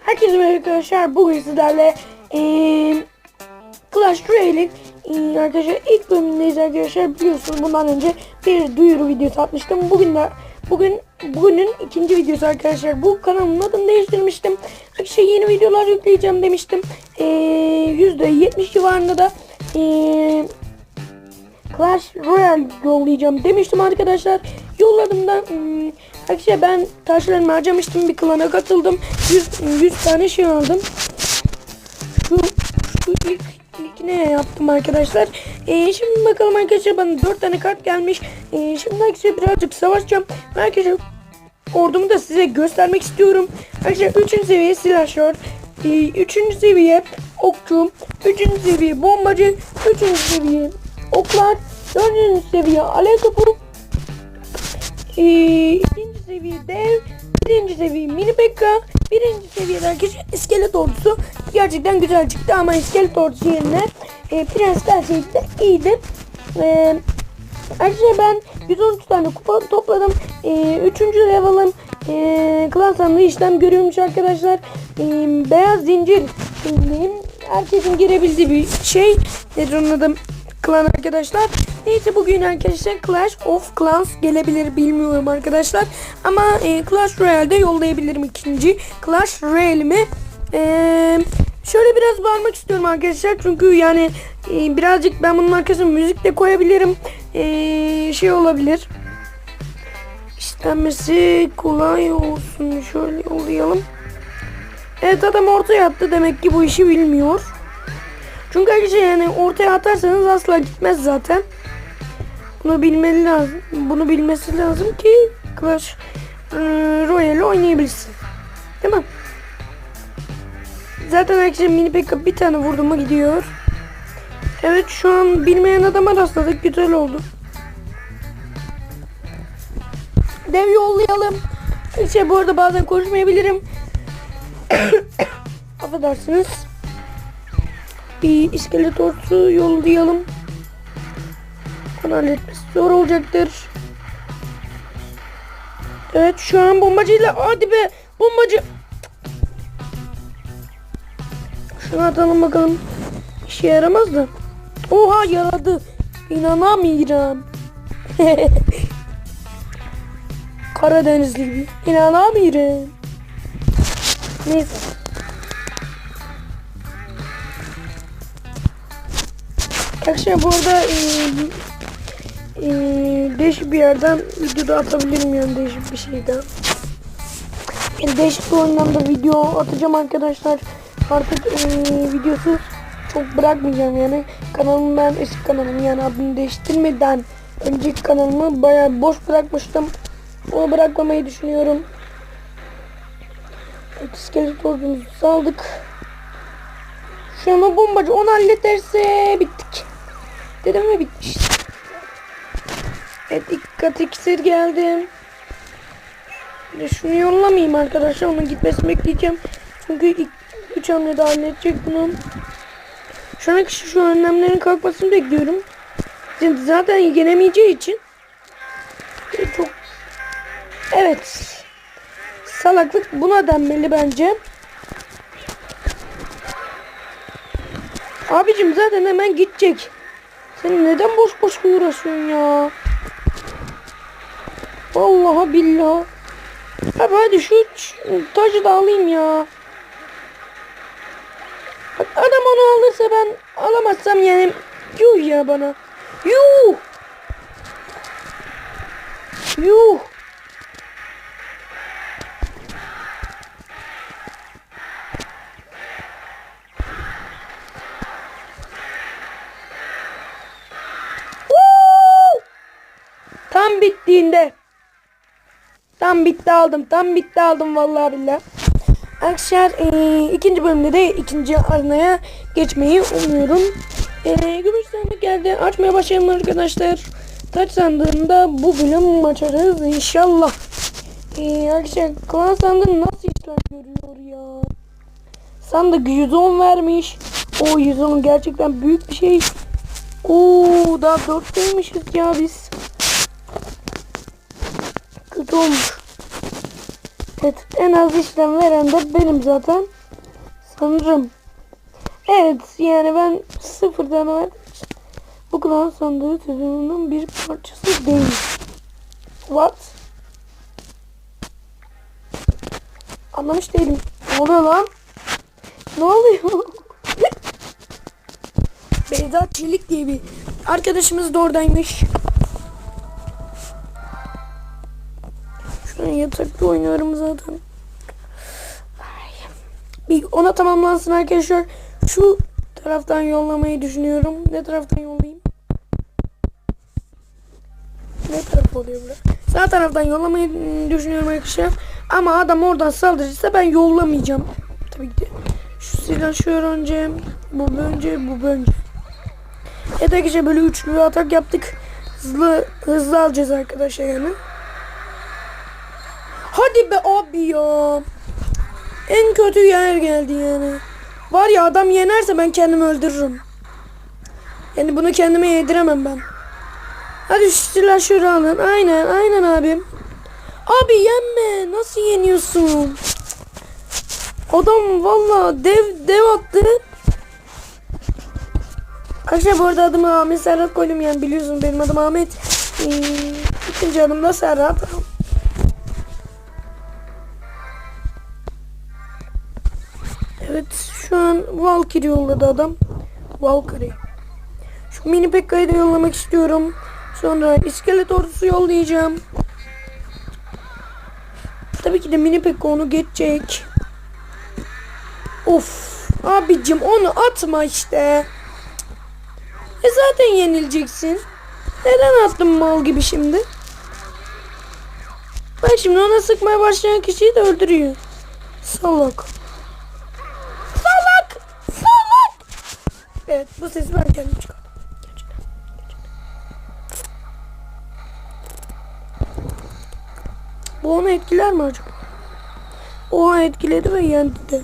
Herkese merhaba arkadaşlar. Bugün sizlerle eee Clash Royale'in eee, arkadaşlar ilk bölümündeyiz arkadaşlar. Biliyorsunuz bundan önce bir duyuru videosu atmıştım. Bugün de bugün bugünün ikinci videosu arkadaşlar. Bu kanalın adını değiştirmiştim. Arkadaşlar yeni videolar yükleyeceğim demiştim. Eee %70 civarında da eee Clash Royale yollayacağım demiştim arkadaşlar. Yolladım da hmm, arkadaşlar ben taşlarımı harcamıştım bir klana katıldım. 100, 100 tane şey aldım. Şu, şu ilk, ilk ne yaptım arkadaşlar. Ee, şimdi bakalım arkadaşlar bana 4 tane kart gelmiş. Ee, şimdi arkadaşlar birazcık savaşacağım. Arkadaşlar ordumu da size göstermek istiyorum. Arkadaşlar 3. seviye silahşör. 3. seviye okçu. 3. seviye bombacı. 3. seviye oklar. 4. seviye alev topu. Ee, ikinci seviye dev. Birinci seviye mini pekka. Birinci seviyede arkadaşlar iskelet ordusu. Gerçekten güzel çıktı ama iskelet ordusu yerine e, prens gerçekten iyiydi. Eee Arkadaşlar ben 113 tane kupa topladım. Ee, üçüncü level'ım ee, klan işlem görüyormuş arkadaşlar. Ee, beyaz zincir simgeleyin. Herkesin girebildiği bir şey. Nedir onun? Klan arkadaşlar. Neyse bugün arkadaşlar Clash of Clans gelebilir bilmiyorum arkadaşlar. Ama e, Clash Royale'de yollayabilirim ikinci Clash Royale'imi. Eee Şöyle biraz bağırmak istiyorum arkadaşlar çünkü yani e, birazcık ben bunun arkasına müzik de koyabilirim. E, şey olabilir. İstenmesi kolay olsun. Şöyle yollayalım. Evet adam ortaya attı. Demek ki bu işi bilmiyor. Çünkü arkadaşlar yani ortaya atarsanız asla gitmez zaten. Bunu bilmeli lazım. Bunu bilmesi lazım ki Clash e, Royale oynayabilsin. Değil mi? Zaten arkadaşlar mini pekka bir tane vurdu mu gidiyor. Evet şu an bilmeyen adama rastladık. Güzel oldu. Dev yollayalım. İşte bu arada bazen konuşmayabilirim. Affedersiniz. Bir iskelet ordusu yollayalım. Onu halletmesi zor olacaktır. Evet şu an bombacıyla hadi be bombacı şunu atalım bakalım. İşe yaramaz da. Oha yaradı. İnanamıyorum. Karadenizli gibi. İnanamıyorum. Neyse. Arkadaşlar bu arada e, e, değişik bir yerden video da atabilirim yani değişik bir şeyden. Yani değişik bir oyundan da video atacağım arkadaşlar. Artık e, videosuz çok bırakmayacağım yani. Kanalımı ben eski kanalım yani adını değiştirmeden önceki kanalımı bayağı boş bırakmıştım. Onu bırakmamayı düşünüyorum. Evet, iskelet ordumuzu saldık. Şu an o bombacı onu hallederse bittik. Dedim mi bitmiş. Evet dikkat iksir geldi. Bir de Şunu yollamayayım arkadaşlar. Onun gitmesini bekleyeceğim. Çünkü ilk 3 hamle daha halledecek bunu. Şu an kişi şu önlemlerin kalkmasını bekliyorum. Şimdi zaten yenemeyeceği için çok Evet. Salaklık buna denmeli bence. Abicim zaten hemen gidecek. Sen neden boş boş uğraşıyorsun ya? Vallahi billahi. Abi hadi şu tacı da alayım ya. Adam onu alırsa ben alamazsam yani yuh ya bana. Yuh. Yuh. Tam bitti aldım. Tam bitti aldım vallahi billahi. Arkadaşlar e, ikinci bölümde de ikinci arenaya geçmeyi umuyorum. E, gümüş sandık geldi. Açmaya başlayalım arkadaşlar. Taç sandığında bu bölüm açarız inşallah. E, arkadaşlar klan sandığı nasıl işler görüyor ya. Sandık 110 vermiş. O 110 gerçekten büyük bir şey. Oo daha 4'teymişiz ya biz. Kötü olmuş. Evet en az işlem veren de benim zaten. Sanırım. Evet yani ben sıfırdan verdim. Bu klan sandığı tüzüğünün bir parçası değil. What? Anlamış değilim. Ne oluyor lan? Ne oluyor? Beyza Çelik diye bir arkadaşımız da oradaymış. Yatakta oynuyorum zaten. Ay. Bir ona tamamlansın arkadaşlar. Şu taraftan yollamayı düşünüyorum. Ne taraftan yollayayım? Ne taraf oluyor burada? Sağ taraftan yollamayı düşünüyorum arkadaşlar. Ama adam oradan saldırırsa ben yollamayacağım. Tabii ki de. Şu silahşör önce. Bu önce. Bu önce. Evet arkadaşlar böyle üçlü atak yaptık. Hızlı hızlı alacağız arkadaşlar yani. Hadi be abi ya. En kötü yer geldi yani. Var ya adam yenerse ben kendimi öldürürüm. Yani bunu kendime yediremem ben. Hadi şu silahşörü alın. Aynen aynen abim. Abi yenme. Nasıl yeniyorsun? Adam valla dev dev attı. Arkadaşlar bu arada adımı Ahmet Serhat koydum yani biliyorsun benim adım Ahmet. Ee, ikinci adım da Serhat. Valkyrie yolladı adam. Valkyrie. Şu mini Pekka'yı da yollamak istiyorum. Sonra iskelet ordusu yollayacağım. Tabii ki de mini Pekka onu geçecek. Of abicim onu atma işte. E zaten yenileceksin. Neden attın mal gibi şimdi? Bak şimdi ona sıkmaya başlayan kişiyi de öldürüyor. Salak. Salak. Evet bu sesi ben kendim çıkardım. Gerçekten. Bu onu etkiler mi acaba? O etkiledi ve yendi de.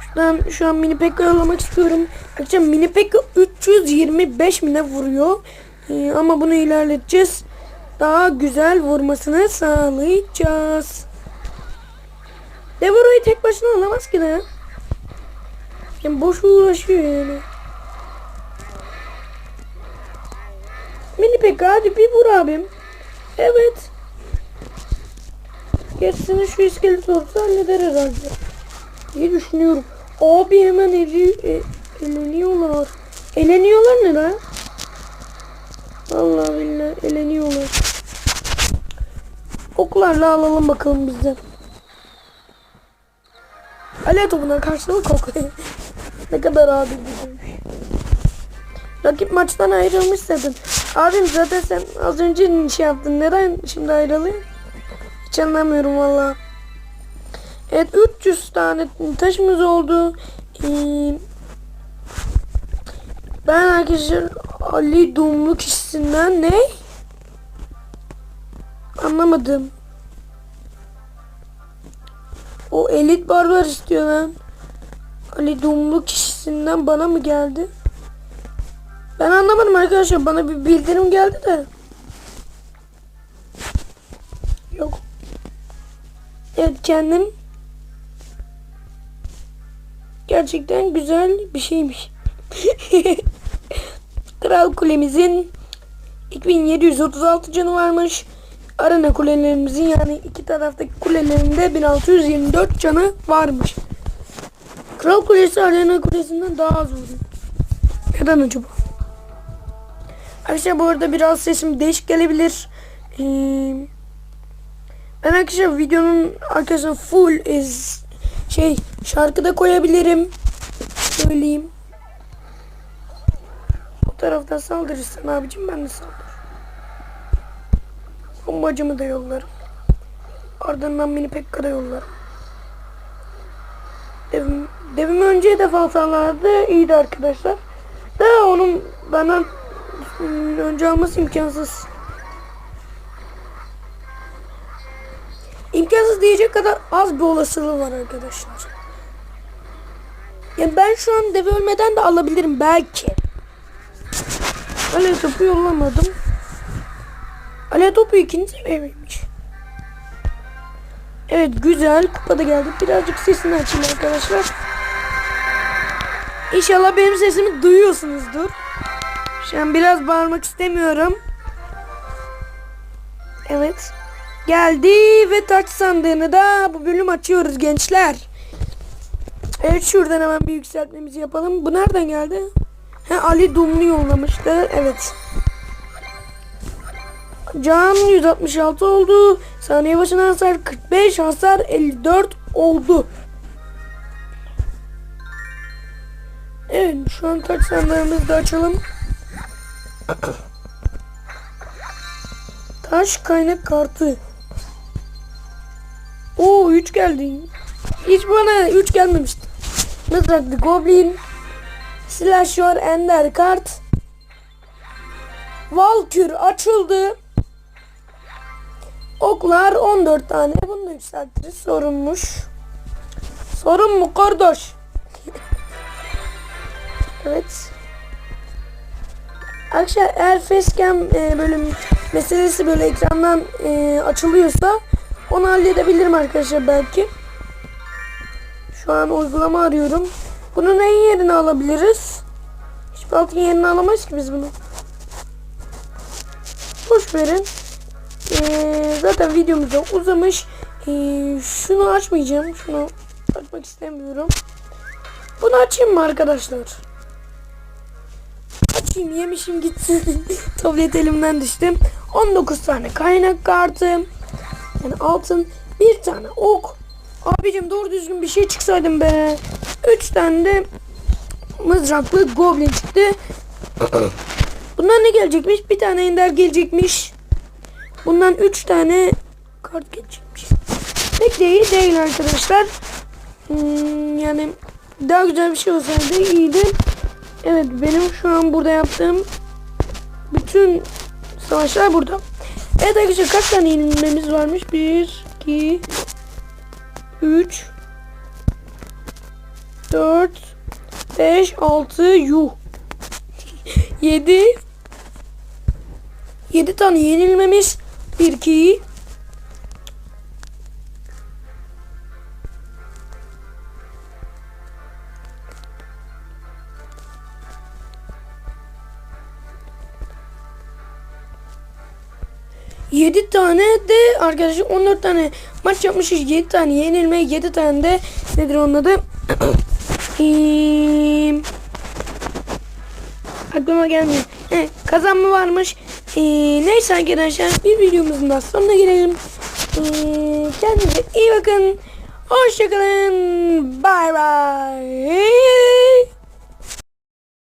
Şuradan şu an mini pekka yollamak istiyorum. Arkadaşlar mini pekka 325 mine vuruyor. Ee, ama bunu ilerleteceğiz. Daha güzel vurmasını sağlayacağız. Devora'yı tek başına alamaz ki de. Yani boş uğraşıyor yani. Mini pekka hadi bir vur abim. Evet. Gerisini şu iskelet olsa halleder herhalde. diye düşünüyorum. Abi hemen eli, e, eleniyorlar. Eleniyorlar ne lan? Allah billahi eleniyorlar. Oklarla alalım bakalım bizden. Ale topuna karşılık ok. ne kadar abi güzelmiş. Rakip maçtan ayrılmış zaten. Abim zaten sen az önce şey yaptın. Neden şimdi ayrılıyor? Hiç anlamıyorum valla. Evet 300 tane taşımız oldu. Ee, ben arkadaşlar Ali Dumlu kişisinden ne? Anlamadım. O elit barbar istiyor lan. Ali Dumlu kişisinden bana mı geldi? Ben anlamadım arkadaşlar. Bana bir bildirim geldi de. Yok. Evet kendim gerçekten güzel bir şeymiş. Kral kulemizin 2736 canı varmış. Arena kulelerimizin yani iki taraftaki kulelerinde 1624 canı varmış. Kral kulesi arena kulesinden daha az vuruyor. Neden acaba? Arkadaşlar bu arada biraz sesim değişik gelebilir. Ee, ben arkadaşlar videonun arkasına full is şey şarkı da koyabilirim. Söyleyeyim. Bu taraftan saldırırsan abicim ben de saldırırım. Bombacımı da yollarım. Ardından mini pekka da yollarım. Devim, devimi önce de falsalardı. iyiydi arkadaşlar. Da onun benden ım, önce alması imkansız. İmkansız diyecek kadar az bir olasılığı var arkadaşlar. Yani ben şu an devi ölmeden de alabilirim belki. Ale topu yollamadım. Ale topu ikinci seviyeymiş. Evet güzel. Kupa da geldi. Birazcık sesini açayım arkadaşlar. İnşallah benim sesimi duyuyorsunuzdur. Şu an biraz bağırmak istemiyorum. Evet. Geldi ve taç sandığını da bu bölüm açıyoruz gençler. Evet şuradan hemen bir yükseltmemizi yapalım. Bu nereden geldi? He, Ali Dumlu yollamıştı. Evet. Can 166 oldu. Saniye başına hasar 45, hasar 54 oldu. Evet şu an taç sandığımızı da açalım. Taş kaynak kartı. Oo 3 geldi. Hiç bana 3 gelmemişti. Mızraklı Goblin. Slasher Ender kart. Valkür açıldı. Oklar 14 tane. Bunu da yükseltiriz. Sorunmuş. Sorun mu kardeş? Evet. Arkadaşlar eğer facecam e, bölüm meselesi böyle ekrandan e, açılıyorsa onu halledebilirim arkadaşlar belki. Şu an uygulama arıyorum. Bunun en yerine alabiliriz. Hiçbir altın yerine alamayız ki biz bunu. Boş verin. Ee, zaten videomuz da uzamış. Ee, şunu açmayacağım. Şunu açmak istemiyorum. Bunu açayım mı arkadaşlar? Açayım yemişim gitsin. Tablet elimden düştü. 19 tane kaynak kartı. Yani altın. Bir tane ok. Abicim doğru düzgün bir şey çıksaydım be. 3 tane de mızraklı goblin çıktı. Bundan ne gelecekmiş? Bir tane ender gelecekmiş. Bundan 3 tane kart gelecekmiş. Pek de iyi değil arkadaşlar. Hmm, yani daha güzel bir şey olsaydı iyiydi. Evet benim şu an burada yaptığım bütün savaşlar burada. Evet arkadaşlar kaç tane yenilmemiz varmış? 1, 2, 3, 4, 5, 6, yuh. 7, 7 tane yenilmemiz. 1, 2, Yedi tane de arkadaşlar 14 tane maç yapmışız. 7 tane yenilme, 7 tane de nedir onun adı? Aklıma gelmiyor. He, kazanma varmış. Ee, neyse arkadaşlar bir videomuzun da sonuna gelelim. Ee, kendinize iyi bakın. Hoşçakalın. Bye bye.